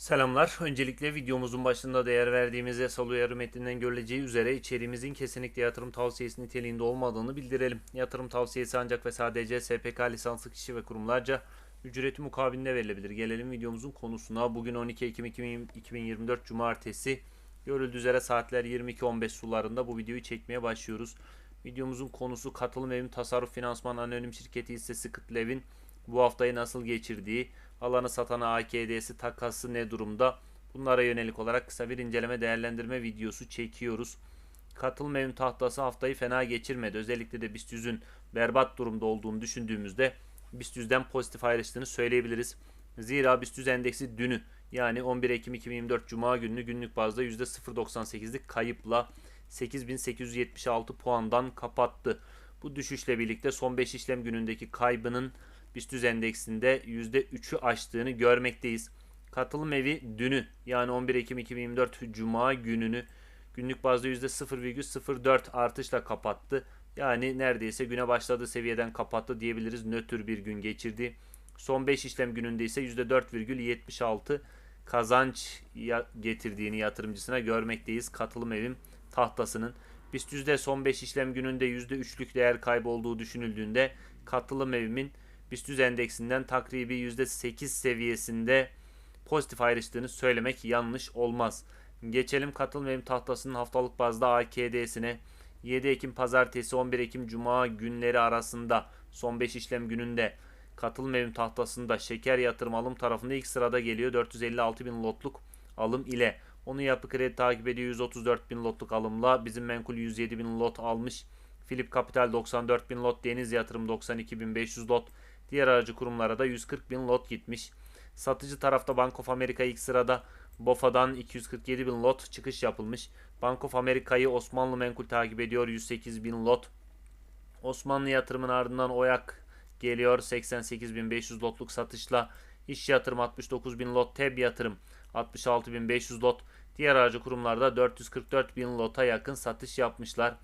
Selamlar. Öncelikle videomuzun başında değer verdiğimiz yasal uyarı metninden görüleceği üzere içeriğimizin kesinlikle yatırım tavsiyesi niteliğinde olmadığını bildirelim. Yatırım tavsiyesi ancak ve sadece SPK lisanslı kişi ve kurumlarca ücreti mukabilinde verilebilir. Gelelim videomuzun konusuna. Bugün 12 Ekim 2024 Cumartesi. Görüldüğü üzere saatler 22.15 sularında bu videoyu çekmeye başlıyoruz. Videomuzun konusu katılım evim tasarruf finansman anonim şirketi hissesi Kıtlev'in bu haftayı nasıl geçirdiği, alanı satana AKD'si takası ne durumda? Bunlara yönelik olarak kısa bir inceleme değerlendirme videosu çekiyoruz. Katılım evim tahtası haftayı fena geçirmedi. Özellikle de BIST 100'ün berbat durumda olduğunu düşündüğümüzde BIST 100'den pozitif ayrıştığını söyleyebiliriz. Zira BIST 100 endeksi dünü yani 11 Ekim 2024 Cuma gününü günlük bazda %0.98'lik kayıpla 8876 puandan kapattı. Bu düşüşle birlikte son 5 işlem günündeki kaybının BIST 100 endeksinde %3'ü aştığını görmekteyiz. Katılım evi dünü yani 11 Ekim 2024 Cuma gününü günlük bazda %0,04 artışla kapattı. Yani neredeyse güne başladığı seviyeden kapattı diyebiliriz. Nötr bir gün geçirdi. Son 5 işlem gününde ise %4,76 kazanç getirdiğini yatırımcısına görmekteyiz. Katılım evim tahtasının. BIST son 5 işlem gününde %3'lük değer kaybı olduğu düşünüldüğünde katılım evimin BIST 100 endeksinden takribi %8 seviyesinde pozitif ayrıştığını söylemek yanlış olmaz. Geçelim katılım evim tahtasının haftalık bazda AKD'sine 7 Ekim pazartesi 11 Ekim cuma günleri arasında son 5 işlem gününde katılım evim tahtasında şeker yatırım alım tarafında ilk sırada geliyor 456 bin lotluk alım ile. Onu yapı kredi takip ediyor 134 bin lotluk alımla. Bizim menkul 107 bin lot almış. Philip Capital 94 bin lot. Deniz Yatırım 92 bin 500 lot. Diğer aracı kurumlara da 140 bin lot gitmiş. Satıcı tarafta Bank of America ilk sırada BOFA'dan 247 bin lot çıkış yapılmış. Bank of America'yı Osmanlı Menkul takip ediyor 108 bin lot. Osmanlı yatırımın ardından OYAK geliyor 88.500 lotluk satışla. İş yatırım 69.000 lot, TEB yatırım 66.500 lot. Diğer aracı kurumlarda 444.000 lota yakın satış yapmışlar.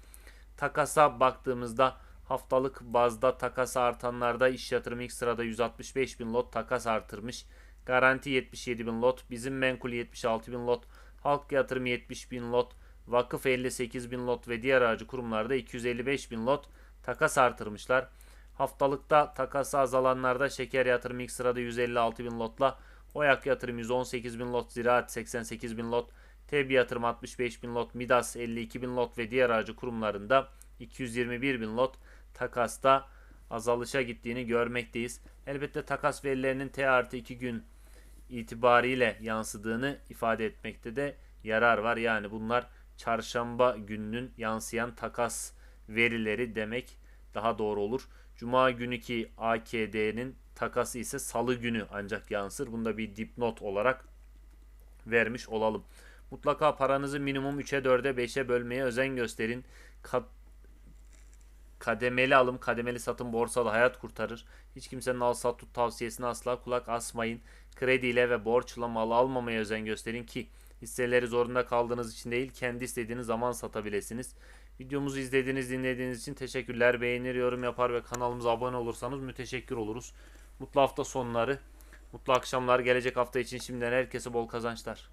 Takasa baktığımızda haftalık bazda takas artanlarda iş yatırım ilk sırada 165 bin lot takas artırmış. Garanti 77 bin lot, bizim menkul 76 bin lot, halk yatırım 70 bin lot, vakıf 58 bin lot ve diğer aracı kurumlarda 255 bin lot takas artırmışlar. Haftalıkta takası azalanlarda şeker yatırım ilk sırada 156 bin lotla, Oyak yatırım 118 bin lot, ziraat 88 bin lot, TEB yatırım 65 bin lot, Midas 52 bin lot ve diğer aracı kurumlarında 221 bin lot takasta azalışa gittiğini görmekteyiz. Elbette takas verilerinin T artı 2 gün itibariyle yansıdığını ifade etmekte de yarar var. Yani bunlar çarşamba gününün yansıyan takas verileri demek daha doğru olur. Cuma günüki AKD'nin takası ise salı günü ancak yansır. Bunu da bir dipnot olarak vermiş olalım. Mutlaka paranızı minimum 3'e 4'e 5'e bölmeye özen gösterin. Kat kademeli alım, kademeli satım borsada hayat kurtarır. Hiç kimsenin al sat tut tavsiyesine asla kulak asmayın. Krediyle ve borçla mal almamaya özen gösterin ki hisseleri zorunda kaldığınız için değil kendi istediğiniz zaman satabilirsiniz. Videomuzu izlediğiniz, dinlediğiniz için teşekkürler. Beğenir, yorum yapar ve kanalımıza abone olursanız müteşekkir oluruz. Mutlu hafta sonları, mutlu akşamlar. Gelecek hafta için şimdiden herkese bol kazançlar.